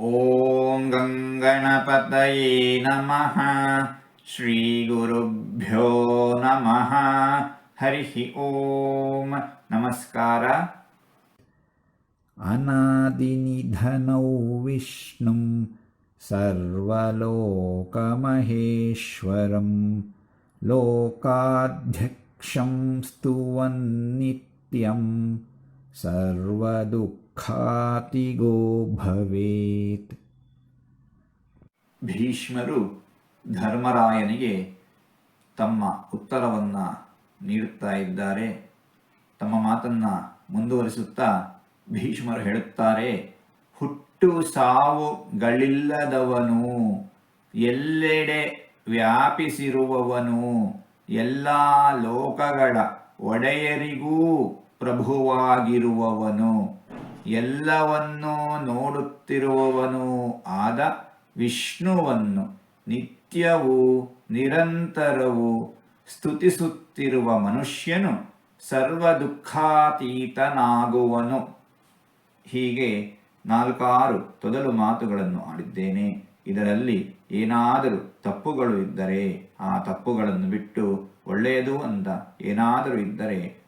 ॐ गङ्गणपतये नमः। श्रीगुरुभ्यो नमः। हरिः ॐ नमस्कार। अनादिनिधनौ विष्णुं सर्वलोकमहेश्वरं। लोकाध्यक्षं स्तुवन्नित्यम् ಸರ್ವದುಃಖಾತಿಗೋ ಭವೇತ್. ಭೀಷ್ಮರು ಧರ್ಮರಾಯನಿಗೆ ತಮ್ಮ ಉತ್ತರವನ್ನು ನೀಡುತ್ತಾ ಇದ್ದಾರೆ. ತಮ್ಮ ಮಾತನ್ನ ಮುಂದುವರಿಸುತ್ತಾ ಭೀಷ್ಮರು ಹೇಳುತ್ತಾರೆ, ಹುಟ್ಟು ಸಾವುಗಳಿಲ್ಲದವನು ಎಲ್ಲೆಡೆ ವ್ಯಾಪಿಸಿರುವವನು, ಎಲ್ಲ ಲೋಕಗಳ ಒಡೆಯರಿಗೂ ಪ್ರಭುವಾಗಿರುವವನು. ಎಲ್ಲವನ್ನೂ ನೋಡುತ್ತಿರುವವನು ಆದ ವಿಷ್ಣುವನ್ನು. ನಿತ್ಯವೂ ನಿರಂತರವೂ ಸ್ತುತಿಸುತ್ತಿರುವ ಮನುಷ್ಯನು ಸರ್ವ ದುಃಖಾತೀತನಾಗುವನು ಹೀಗೆ ನಾಲ್ಕಾರು ತೊದಲು ಮಾತುಗಳನ್ನು ಆಡಿದ್ದೇನೆ. ಇದರಲ್ಲಿ ಏನಾದರೂ ತಪ್ಪುಗಳು ಇದ್ದರೆ ಆ ತಪ್ಪುಗಳನ್ನು ಬಿಟ್ಟು ಒಳ್ಳೆಯದು ಅಂತ ಏನಾದರೂ ಇದ್ದರೆ